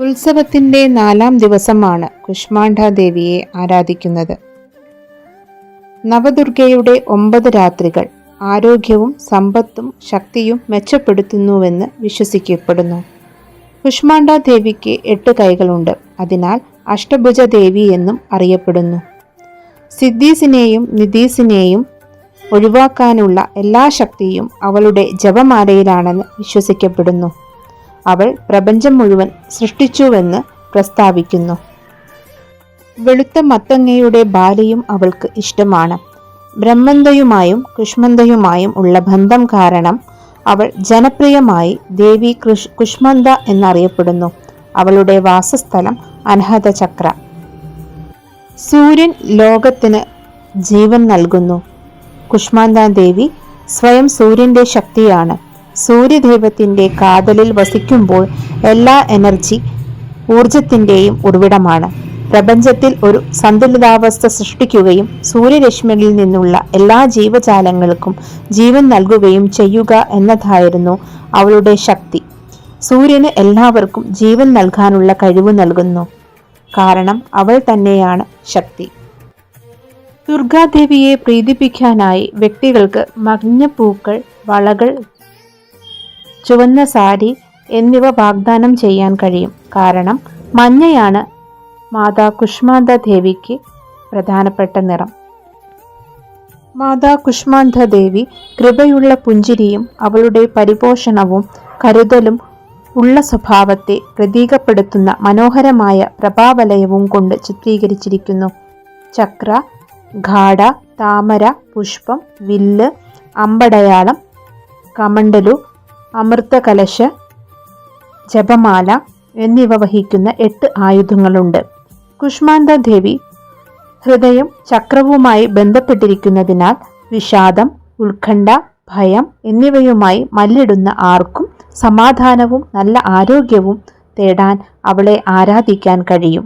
ഉത്സവത്തിന്റെ നാലാം ദിവസമാണ് കുഷ്മാണ്ഡ ദേവിയെ ആരാധിക്കുന്നത്. നവദുർഗയുടെ ഒമ്പത് രാത്രികൾ ആരോഗ്യവും സമ്പത്തും ശക്തിയും മെച്ചപ്പെടുത്തുന്നുവെന്ന് വിശ്വസിക്കപ്പെടുന്നു. കുഷ്മാണ്ഡ ദേവിക്ക് എട്ട് കൈകളുണ്ട്. അതിനാൽ അഷ്ടഭുജ ദേവി എന്നും അറിയപ്പെടുന്നു. സിദ്ധീസിനെയും നിധീസിനെയും ഒഴിവാക്കാനുള്ള എല്ലാ ശക്തിയും അവളുടെ ജപമാലയിലാണെന്ന് വിശ്വസിക്കപ്പെടുന്നു. അവൾ പ്രപഞ്ചം മുഴുവൻ സൃഷ്ടിച്ചുവെന്ന് പ്രസ്താവിക്കുന്നു. വെളുത്ത മത്തങ്ങയുടെ ബാലയും അവൾക്ക് ഇഷ്ടമാണ്. ബ്രഹ്മന്തയുമായും കുഷ്മന്തയുമായും ഉള്ള ബന്ധം കാരണം അവൾ ജനപ്രിയമായി ദേവി കൃഷ് കുഷ്മന്ത എന്നറിയപ്പെടുന്നു. അവളുടെ വാസസ്ഥലം അനഹത ചക്ര സൂര്യൻ ലോകത്തിന് ജീവൻ നൽകുന്നു. കുഷ്മാന്ത ദേവി സ്വയം സൂര്യന്റെ ശക്തിയാണ്. സൂര്യദൈവത്തിന്റെ കാതലിൽ വസിക്കുമ്പോൾ എല്ലാ എനർജി ഊർജത്തിന്റെയും ഉറവിടമാണ്. പ്രപഞ്ചത്തിൽ ഒരു സന്തുലിതാവസ്ഥ സൃഷ്ടിക്കുകയും സൂര്യരശ്മിയിൽ നിന്നുള്ള എല്ലാ ജീവജാലങ്ങൾക്കും ജീവൻ നൽകുകയും ചെയ്യുക എന്നതായിരുന്നു അവളുടെ ശക്തി. സൂര്യന് എല്ലാവർക്കും ജീവൻ നൽകാനുള്ള കഴിവ് നൽകുന്നു. കാരണം അവൾ തന്നെയാണ് ശക്തി. ദുർഗാദേവിയെ പ്രീതിപ്പിക്കാനായി വ്യക്തികൾക്ക് മഞ്ഞപ്പൂക്കൾ വളകൾ ചുവന്ന സാരി എന്നിവ വാഗ്ദാനം ചെയ്യാൻ കഴിയും. കാരണം മഞ്ഞയാണ് മാതാ കുഷ്മാന്ത ദേവിക്ക് പ്രധാനപ്പെട്ട നിറം. മാതാ കുഷ്മാന്ത ദേവി കൃപയുള്ള പുഞ്ചിരിയും അവളുടെ പരിപോഷണവും കരുതലും ഉള്ള സ്വഭാവത്തെ പ്രതീകപ്പെടുത്തുന്ന മനോഹരമായ പ്രഭാവലയവും കൊണ്ട് ചിത്രീകരിച്ചിരിക്കുന്നു. ചക്ര ഘാട താമര പുഷ്പം വില്ല് അമ്പടയാളം കമണ്ടലു അമൃതകലശ ജപമാല എന്നിവ വഹിക്കുന്ന എട്ട് ആയുധങ്ങളുണ്ട്. കുഷ്മാന്ത ദേവി ഹൃദയം ചക്രവുമായി ബന്ധപ്പെട്ടിരിക്കുന്നതിനാൽ വിഷാദം ഉത്കണ്ഠ ഭയം എന്നിവയുമായി മല്ലിടുന്ന ആർക്കും സമാധാനവും നല്ല ആരോഗ്യവും തേടാൻ അവളെ ആരാധിക്കാൻ കഴിയും.